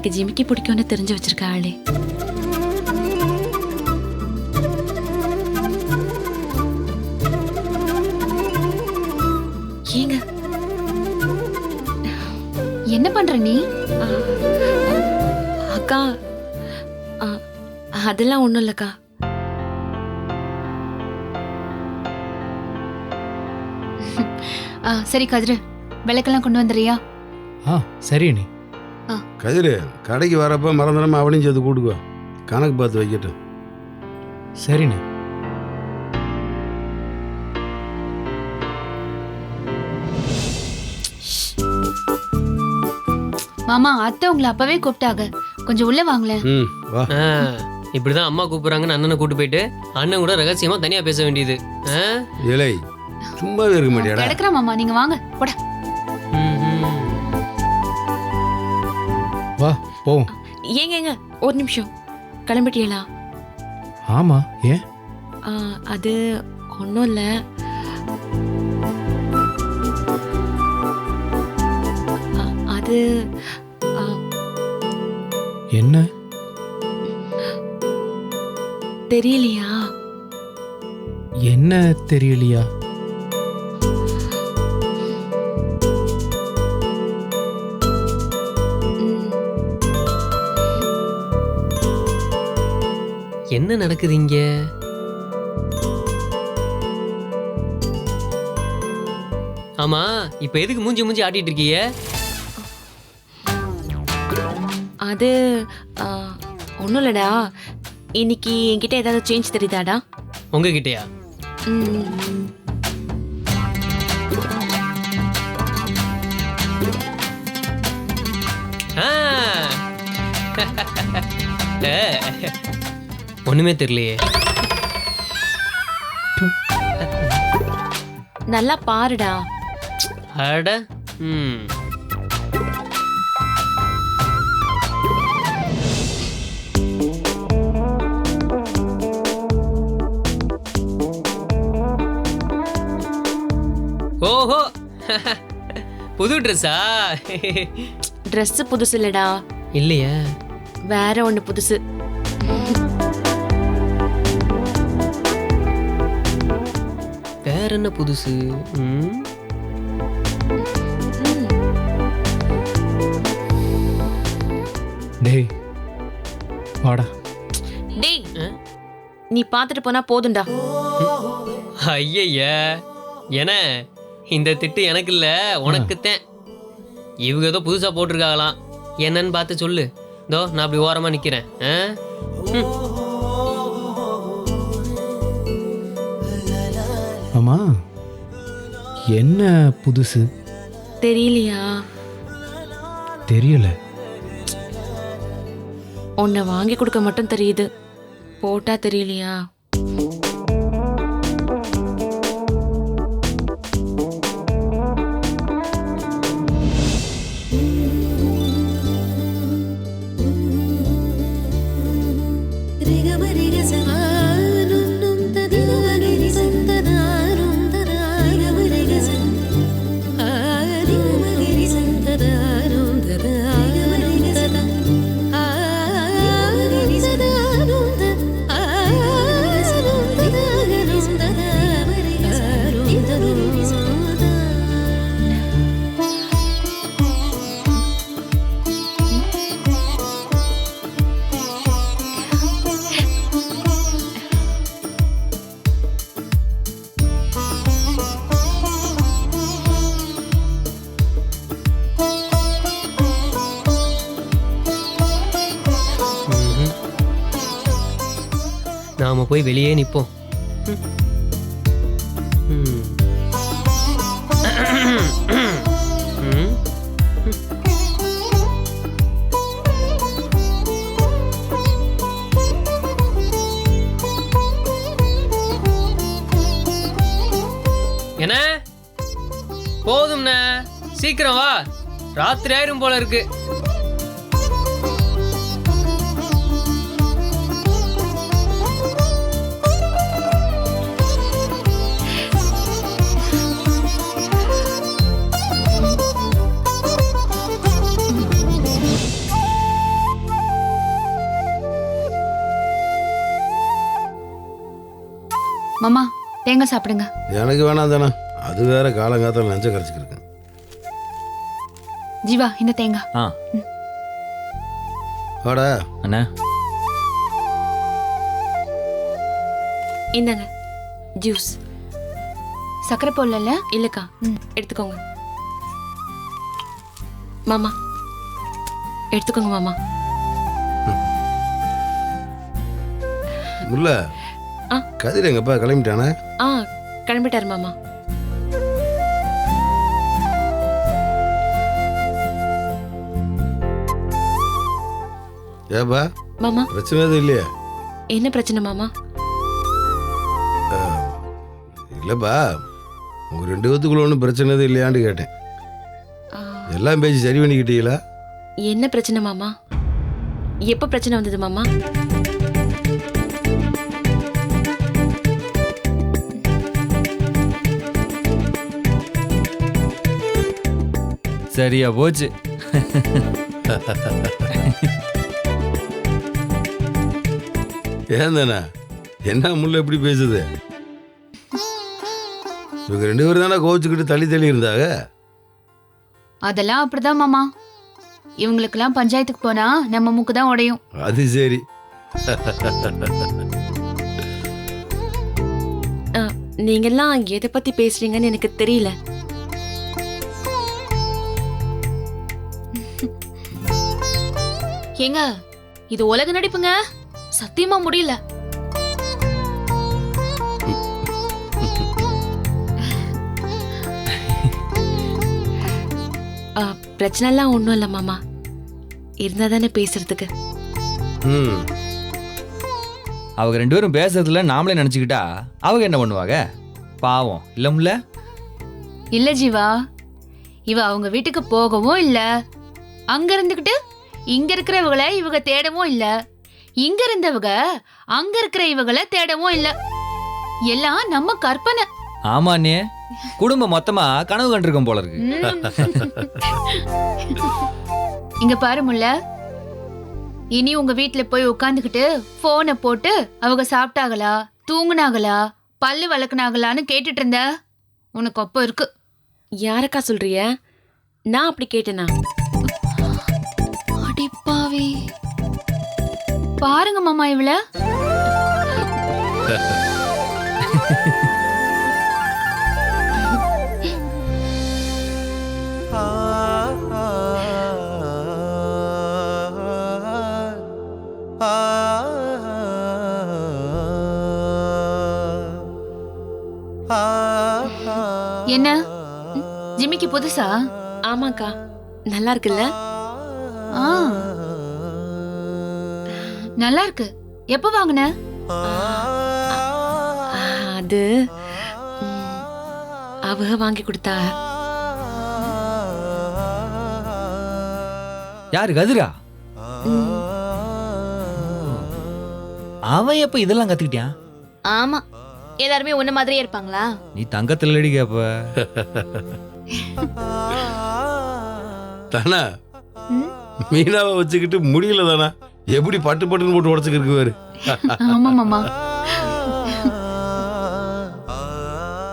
எனக்கு ஜிமிக்கி பிடிக்கும்னு தெரிஞ்சு வச்சிருக்க ஆளே. ஏங்க? என்ன பண்ற நீ? அக்கா ஆ, அதெல்லாம் ஒன்றும் இல்லைக்கா. ஆ, சரி கதிரு விளக்கெல்லாம் கொண்டு வந்துறியா ஆ சரி நீ கதிரு கடைக்கு வரப்ப மறந்துடாம அவனையும் சேர்த்து கூட்டுக்கோ. கணக்கு பார்த்து வைக்கட்டும். சரிண்ணே. மாமா அத்தை உங்களை அப்பவே கூப்பிட்டாங்க. கொஞ்சம் உள்ள வாங்களேன் ம் வா. ஆ, இப்படிதான் அம்மா கூப்பிடுறாங்கன்னு அண்ணனை கூட்டு போயிட்டு அண்ணன் கூட ரகசியமா தனியா பேச வேண்டியது. ஆ? இலை சும்மாவே இருக்க மாட்டியாடா? மாமா நீங்க வாங்க. போட. போவோம் ஏங்க ஏங்க ஒரு நிமிஷம். கிளம்பிட்டீங்களா? ஆமா ஏன்? ஆ, அது ஒன்றும் இல்லை. அது ஆ, என்ன? தெரியலையா? என்ன தெரியலையா? என்ன நடக்குது இங்க ஆமா இப்ப எதுக்கு மூஞ்சி மூஞ்சி ஆட்டிட்டு இருக்கீங்க? அது ஒன்றும் இல்லைடா. இன்னைக்கு என்கிட்ட ஏதாவது சேஞ்ச் தெரியுதாடா? உங்ககிட்டயா. ஆ. ஒண்ணுமே தெரியலையே. நல்லா பாருடா. அட ம். ஓஹோ புது ட்ரெஸ்ஸா Dress புதுசு இல்லைடா. இல்லையா. வேற ஒன்று புதுசு. வேற என்ன புதுசு? டேய் வாடா. டேய் ஆ? நீ பார்த்துட்டு போனா போதும்டா. ஐயய்ய என இந்த திட்டு எனக்கு இல்ல உனக்குத்தான் இவங்க ஏதோ புதுசா போட்டிருக்காங்களாம். என்னன்னு பார்த்து சொல்லு. இதோ நான் அப்படி ஓரமா நிக்கிறேன் ஆ? ம். ஆமா என்ன புதுசு? தெரியலையா? தெரியல. உன்னை வாங்கி கொடுக்க மட்டும் தெரியுது. போட்டா தெரியலையா? சீக்கிரம் வா. ராத்திரி ஆயிரும் போல இருக்கு. மாமா தேங்காய் சாப்பிடுங்க. எனக்கு வேணாம் தானே. அது வேற காலங்காத்தில் நெஞ்ச கரைச்சிக்கிருக்கு ஜீவா இந்த தேங்காய். ஆ. வாடா. அண்ணா. இந்தாங்க ஜூஸ் சக்கரை போடல இல்லக்கா எடுத்துக்கோங்க. மாமா எடுத்துக்கோங்க மாமா. முல்ல ஆ. கதிர் எங்கப்பா கிளம்பிட்டானே? ஆ கிளம்பிட்டாரு மாமா. ஏப்பா மாமா. பிரச்சனை எதுவும் இல்லையா? என்ன பிரச்சனை மாமா? இல்லைப்பா. உங்க ரெண்டு பேத்துக்குள்ள ஒன்றும் பிரச்சனை எதுவும் இல்லையான்னு கேட்டேன். ஆ, எல்லாம் பேசி சரி பண்ணிக்கிட்டீங்களா? என்ன பிரச்சனை மாமா? எப்போ பிரச்சனை வந்தது மாமா? சரியா போச்சு. ஏன் தானே? என்ன முல்ல எப்படி பேசுது? இவங்க ரெண்டு பேரும் தானே கோச்சுக்கிட்டு தள்ளி தள்ளி இருந்தாங்க? அதெல்லாம் அப்படிதான் மாமா. இவங்களுக்கெல்லாம் பஞ்சாயத்துக்கு போனா நம்ம மூக்கு தான் உடையும். அது சரி. ஆ, நீங்கெல்லாம் எதை பத்தி பேசுறீங்கன்னு எனக்கு தெரியல. ஏங்க இது உலக நடிப்புங்க. சத்தியமா முடியல. ஆ, பிரச்சனைலாம் ஒன்றும் இல்லை மாமா. இருந்தா தானே பேசுறதுக்கு. ம். அவங்க ரெண்டு பேரும் பேசுறதுல நாமளே நினச்சிக்கிட்டா அவங்க என்ன பண்ணுவாங்க? பாவம். இல்லமுல்ல இல்ல ஜீவா. இவ அவங்க வீட்டுக்கு போகவும் இல்ல அங்க இருந்துகிட்டு இங்க இருக்கிறவங்கள இவங்க தேடவும் இல்ல. இங்க இருந்தவங்க அங்க இருக்கிற இவங்கள தேடவும் இல்ல. எல்லாம் நம்ம கற்பனை. ஆமா அண்ணே குடும்பம் மொத்தமா கனவு கண்டிருக்கோம் போல இருக்கு. ம். இங்க பாரு முல்ல. இனி உங்க வீட்ல போய் உட்காந்துக்கிட்டு போனை போட்டு அவங்க சாப்பிட்டாங்களா தூங்குனாங்களா பல்லு வளர்க்குனாங்களான்னு கேட்டுட்டு இருந்த உனக்கு அப்போ இருக்கு. யாருக்கா சொல்றிய? நான் அப்படி கேட்டேனா? அடிப்பாவி பாருங்க மாமா இவள. என்ன? ம், ஜிம்மிக்கு புதுசா? ஆமாக்கா. நல்லா இருக்குல்ல? ஆ. நல்லா இருக்கு எப்போ வாங்குன? ஆ, அது அவ வாங்கி கொடுத்தா. யாரு கதிரா? அவன் எப்ப இதெல்லாம் கத்துக்கிட்டான் ஆமா. எல்லாருமே உன்ன மாதிரியே இருப்பாங்களா? நீ தங்கத்துல அடி கேப்ப. தானே? மீனாவை வச்சுக்கிட்டு முடியல தானே? எப்படி பட்டு பட்டுன்னு போட்டு உடச்சுக்கிருக்கு பாரு. ஆமா மாமா.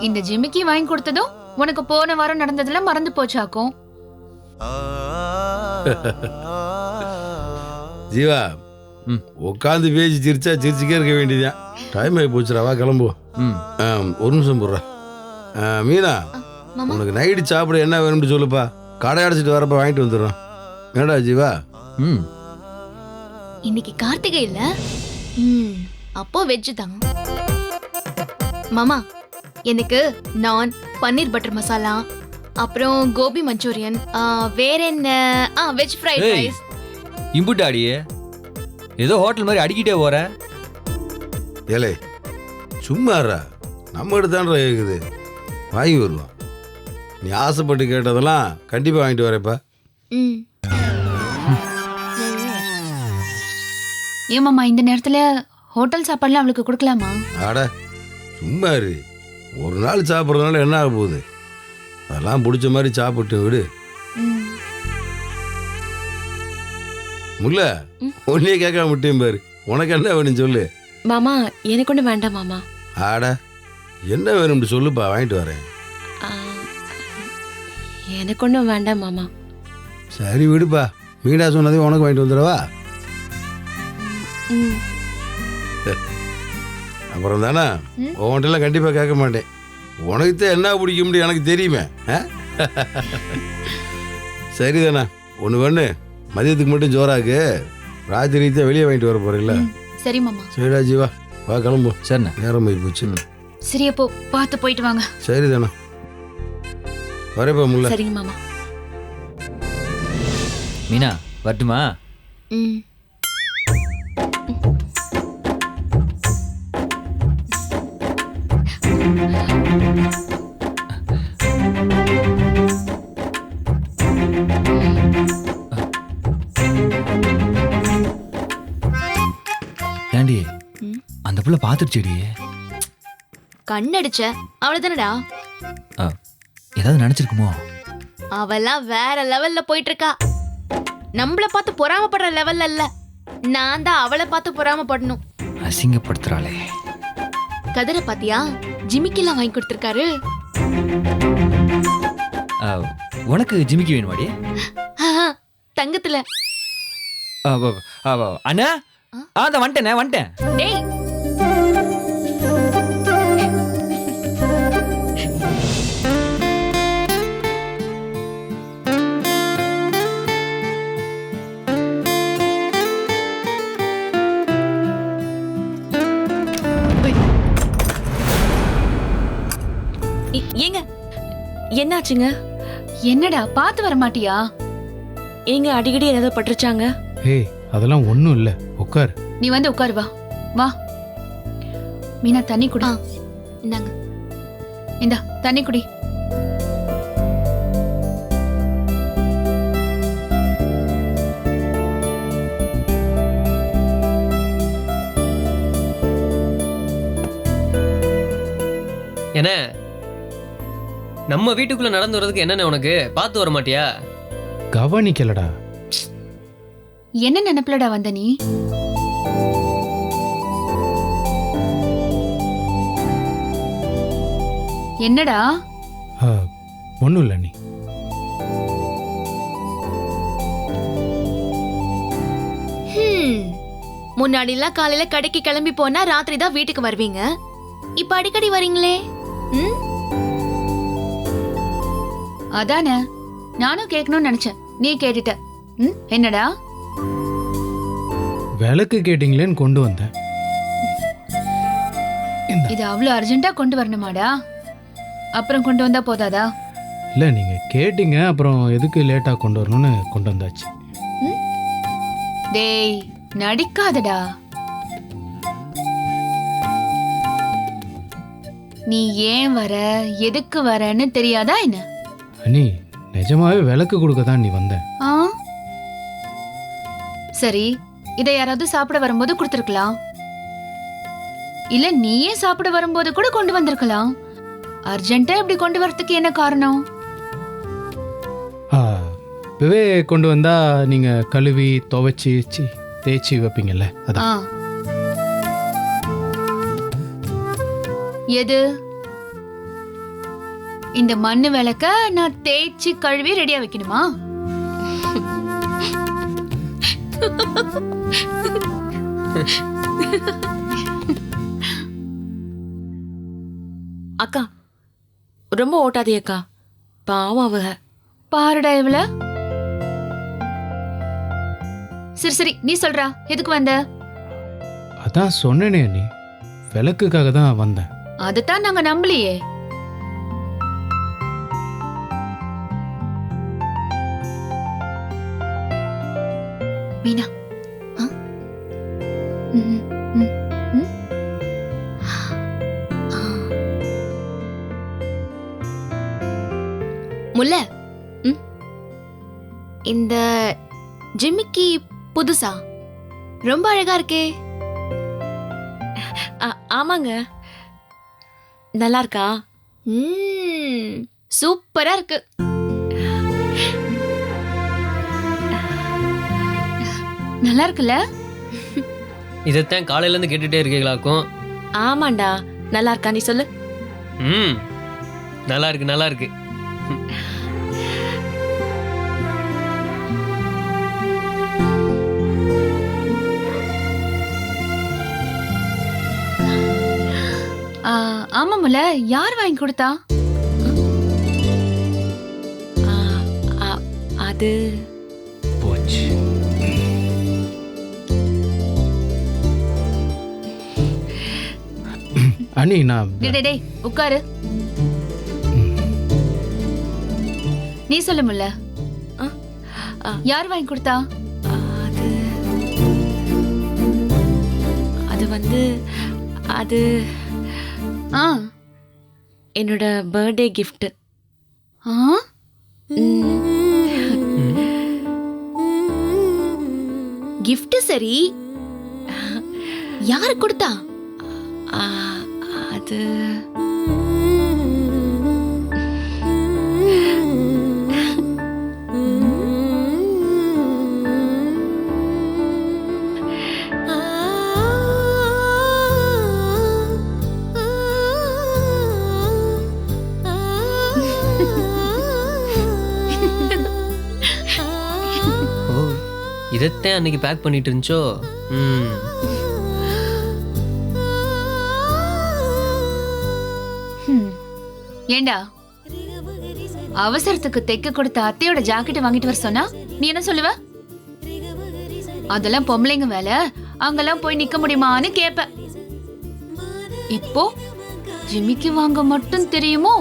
இந்த ஜிமிக்கி வாங்கி கொடுத்ததும் உனக்கு போன வாரம் நடந்ததுல மறந்து போச்சாக்கும். ஜீவா ம். உட்காந்து பேசி சிரிச்சா சிரிச்சுக்கே இருக்க வேண்டியதுதான் டைம் ஆகி போச்சுடா வா கிளம்புவோம் ஒரு நிமிஷம் போடுறா. ஆ, மீனா உனக்கு நைட்டு சாப்பிட என்ன வேணும்னு சொல்லுப்பா. கடை அடைச்சிட்டு வரப்ப வாங்கிட்டு வந்துடுறோம். என்னடா ஜீவா? ம். இன்னைக்கு கார்த்திகை இல்ல? ம். அப்போ வெஜ் தான். மாமா எனக்கு நான் பன்னீர் பட்டர் மசாலா அப்புறம் கோபி மஞ்சூரியன் வேற என்ன? ஆ வெஜ் ஃப்ரைட் ஏய். ரைஸ் இம்புட்டு அடியே ஏதோ ஹோட்டல் மாதிரி அடிக்கிட்டே போற. ஏலே சும்மாறா நம்ம எடுத்தான்றா கேக்குது வாங்கி வருவோம். நீ ஆசைப்பட்டு கேட்டதெல்லாம் கண்டிப்பாக வாங்கிட்டு வரேப்பா ம். ஏன் மாமா இந்த நேரத்துல ஹோட்டல் சாப்பாடுலாம் அவளுக்கு கொடுக்கலாமா? ஆட சும்மா இரு. ஒரு நாள் சாப்பிட்றதுனால என்ன ஆக போகுது? அதெல்லாம் பிடிச்ச மாதிரி சாப்பிட்டு விடு. முல்ல. ஒன்னே கேட்காம விட்டேன் பாரு. உனக்கு என்ன வேணும் சொல்லு. மாமா எனக்கு ஒன்றும் வேண்டாம் மாமா. ஆட என்ன வேணும்னு சொல்லுப்பா வாங்கிட்டு வரேன். எனக்கு ஒன்றும் வேண்டாம் மாமா. சரி விடுப்பா. மீனா சொன்னதே உனக்கு வாங்கிட்டு வந்துடவா? அப்புறம் தானே உன்கிட்டலாம் கண்டிப்பாக கேட்க மாட்டேன். உனக்கு தான் என்ன பிடிக்கும்னு எனக்கு தெரியுமே. ஆ? சரிதாண்ணா ஒன்று வேணு மதியத்துக்கு மட்டும் ஜோராக்கு. ராத்திரி தான் வெளியே வாங்கிட்டு வர போறீங்களா? சரி மாமா. சரிடா ஜீவா. வா கிளம்பு. சரிண்ணே. நேரம் போய் போச்சு. சரி அப்போ பார்த்து போயிட்டு வாங்க. சரிதாண்ணா வரேப்பா முல்ல. சரிங்க மாமா. மீனா வரட்டுமா? ம். அந்த புள்ள பார்த்துருச்சுடி கண்ணடிச்ச அவ்வளவுதானடா ஏதாவது நினைச்சிருக்குமோ? அவெல்லாம் வேற லெவல்ல போயிட்டு இருக்கா நம்மள பார்த்து பொறாமப்படுற லெவல்ல இல்ல. நான் தான் அவளை பார்த்து பொறாமப்படணும். அசிங்கப்படுத்துறாளே. கதிரை பாத்தியா? ஜிமிக்கெல்லாம் வாங்கி கொடுத்துருக்காரு. ஆ, உனக்கு ஜிமிக்கி வேணுமாடி? தங்கத்துல. அண்ணா? ஆ? வந்துட்டேனே வந்துட்டேன். டேய் என்னாச்சுங்க? என்னடா பார்த்து வர மாட்டியா ஏங்க அடிக்கடி ஏதாவது பட்டுருச்சாங்க? ஏய் அதெல்லாம் ஒன்றும் இல்லை. உட்கார் நீ வந்து உட்காரு வா. வா. மீனா தண்ணி குடி. இந்தாங்க. இந்தா தண்ணி குடி. என்ன? நம்ம வீட்டுக்குள்ள நடந்து வர்றதுக்கு என்னென்ன உனக்கு? பார்த்து வர மாட்டியா? கவனிக்கலடா. என்ன நினைப்புலடா வந்த நீ? என்னடா? ஒன்றும் இல்லை நீ. ஹம். முன்னாடிலாம் காலையில கடைக்கு கிளம்பி போனா ராத்திரி தான் வீட்டுக்கு வருவீங்க. இப்ப அடிக்கடி வரீங்களே. ம்? அதானே? நானும் கேட்கணும்னு நினைச்சேன். நீ கேட்டுட்ட. ம் என்னடா? விளக்கு கேட்டிங்களேன்னு கொண்டு வந்தேன். இது அவ்வளோ அர்ஜென்ட்டா கொண்டு வரணுமாடா? அப்புறம் கொண்டு வந்தா போதாதா? இல்லை நீங்கள் கேட்டீங்க அப்புறம் எதுக்கு லேட்டாக கொண்டு வரணும்னு கொண்டு வந்தாச்சு. டேய் நடிக்காதடா. நீ ஏன் வர எதுக்கு வரன்னு தெரியாதா என்ன? அனி நிஜமாவே விளக்கு கொடுக்க தான் நீ வந்த. ஆ? சரி இதை யாராவது சாப்பிட வரும்போது கொடுத்துருக்கலாம். இல்ல நீயே சாப்பிட வரும்போது கூட கொண்டு வந்திருக்கலாம். அர்ஜென்ட்டா இப்படி கொண்டு வரதுக்கு என்ன காரணம்? இப்பவே கொண்டு வந்தா நீங்கள் கழுவி துவைச்சி சி தேய்ச்சி வைப்பீங்கல்ல அதான். எது? இந்த மண்ணு விளக்க நான் தேய்ச்சி கழுவி ரெடியா வைக்கணுமா? அக்கா ரொம்ப ஓட்டாதே அக்கா. பாவம் அவக பாருடா இவள. சரி சரி நீ சொல்றா எதுக்கு வந்த? அதான் சொன்னேனே நீ. விளக்குக்காக தான் வந்தேன். அதைத்தான் நாங்க நம்பலையே. மீனா? ஆ? முல்ல ம்? இந்த ஜிம்மிக்கி புதுசா? ரொம்ப அழகா இருக்கே. ஆ, ஆமாங்க. நல்லா இருக்கா? ம், சூப்பரா இருக்கு. நல்லா இருக்குல்ல இதைத்தான் காலையிலேருந்து கேட்டுகிட்டே இருக்கீங்களாக்கும்? ஆமாண்டா நல்லா இருக்கா நீ சொல்லு. ம் நல்லா இருக்கு நல்லா இருக்கு ஆ, ஆமாமுல யார் வாங்கி கொடுத்தா? ஆ, ஆ, அது அண்ணி நான் டேய், டேய் உட்காரு. நீ சொல்லு முல்ல. ஆ, ஆ. யார் வாங்கி கொடுத்தா? அது அது வந்து அது ஆ. என்னோட பர்த்டே gift. ஆ? gift சரி? யாரு கொடுத்தா? பார்த்து இதைத்தான் அன்னைக்கு பேக் பண்ணிட்டு இருந்துச்சோ? ம். ஏண்டா? அவசரத்துக்கு தைக்க கொடுத்த அத்தையோட ஜாக்கெட் வாங்கிட்டு வர சொன்னா நீ என்ன சொல்லுவ? அதெல்லாம் பொம்பளைங்க வேலை. அங்கெல்லாம் போய் நிக்க முடியுமான்னு கேப்ப. இப்போ ஜிமிக்கு வாங்க மட்டும் தெரியுமோ?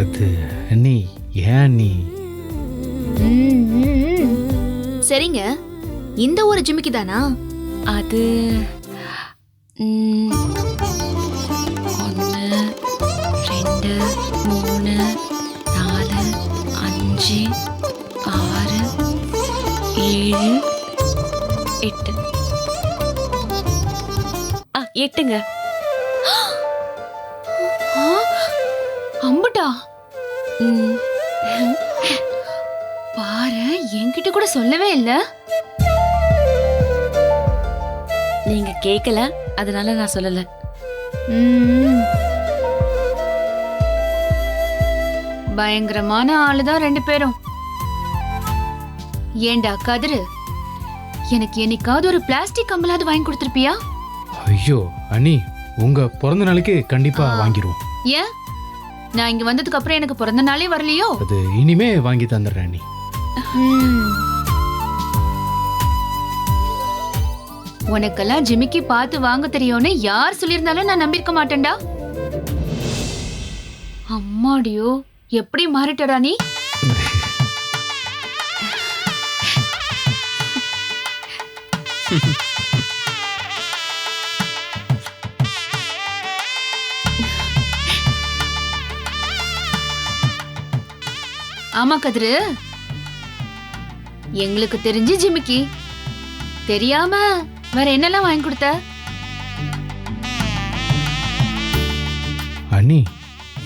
அது அண்ணி ஏன் நீ. சரிங்க. இந்த ஒரு ஜிமிக்கி தானா அது எட்டுங்க. அம்புட்டா? பாரு என்கிட்ட கூட சொல்லவே இல்ல. நீங்க கேக்கல அதனால நான் சொல்லல. பயங்கரமான ஆளுதான் ரெண்டு பேரும். ஏண்டா கதிரு எனக்கு என்னைக்காவது ஒரு பிளாஸ்டிக் கம்பலாவது வாங்கி கொடுத்துருப்பியா? ஐயோ அண்ணி உங்க பிறந்த நாளைக்கு கண்டிப்பா வாங்கிடுவோம் ஏன்? நான் இங்க வந்ததுக்கு அப்புறம் எனக்கு பிறந்த நாளே வரலையோ? அது இனிமே வாங்கி தந்துடுறேன் அண்ணி. உனக்கெல்லாம் ஜிமிக்கி பார்த்து வாங்க தெரியும்னு யார் சொல்லியிருந்தாலும் நான் நம்பியிருக்க மாட்டேன்டா. அம்மாடியோ எப்படி மாறிட்டடா நீ? ஆமா கதிரு. எங்களுக்கு தெரிஞ்சு ஜிமிக்கி. தெரியாம வேற என்னெல்லாம் வாங்கி கொடுத்த? அண்ணி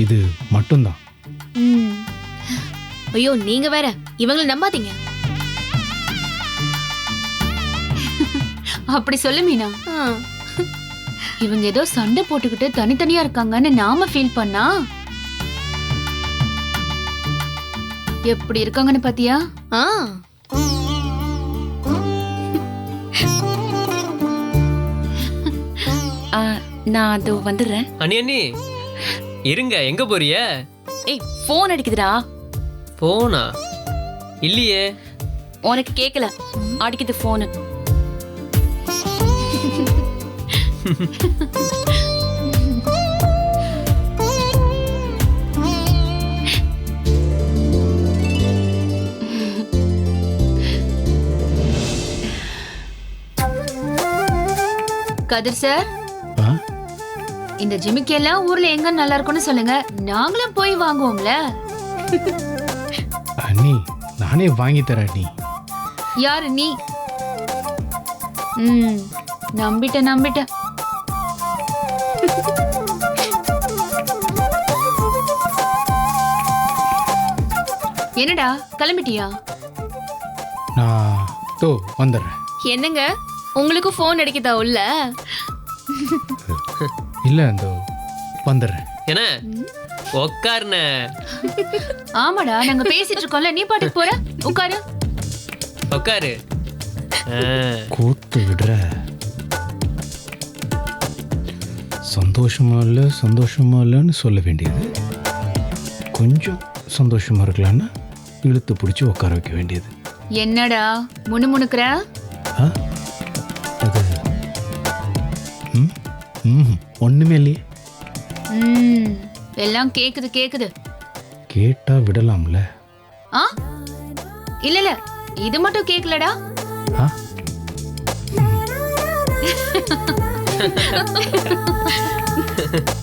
இது மட்டும்தான். ம், ஐயோ நீங்க வேற. இவங்களை நம்பாதீங்க. அப்படி சொல்லு மீனா. இவங்க ஏதோ சண்டை போட்டுக்கிட்டு தனித்தனியா இருக்காங்கன்னு நாம ஃபீல் பண்ணா? எப்படி இருக்காங்கன்னு பாத்தியா? ஆ. ஆ, நான் அதோ வந்துடுறேன். அண்ணி அண்ணி. இருங்க எங்க போறிய? ஏய் ஃபோன் அடிக்குதுடா. போனா இல்லையே. உனக்கு கேட்கல அடிக்குது ஃபோனு கதிர் சார் இந்த ஜிமிக்கி எல்லாம் ஊர்ல எங்க நல்லா இருக்கும்னு சொல்லுங்க. நாங்களும் போய் வாங்குவோம்ல. அண்ணி நானே வாங்கி தரேன் அண்ணி. யாரு நீ ம் நம்பிட்டேன் நம்பிட்டேன். என்னடா கிளம்பிட்டியா? நான் தோ வந்துடுறேன். என்னங்க? உங்களுக்கு ஃபோன் அடிக்குதா உள்ள? இல்லை அந்த வந்துடுறேன். என்ன? உக்காருண்ணே ஆமாடா நாங்க பேசிட்டு இருக்கோம்ல. நீ பாட்டுக்கு போற? உட்காரு உக்காரு. ஆ, கூத்து விடுற. சந்தோஷமா இல்லை சந்தோஷமா இல்லைன்னு சொல்ல வேண்டியது. கொஞ்சம் சந்தோஷமா இருக்கலான்னா இழுத்து பிடிச்சி உட்கார வைக்க வேண்டியது. என்னடா முணுமுணுக்கிற? ஆ? அது ம் ஒன்றுமே இல்லையே. ம் எல்லாம் கேக்குது கேக்குது. கேட்டா விடலாம்ல. ஆ? இல்ல இல்ல இது மட்டும் கேக்கலடா. ஆ?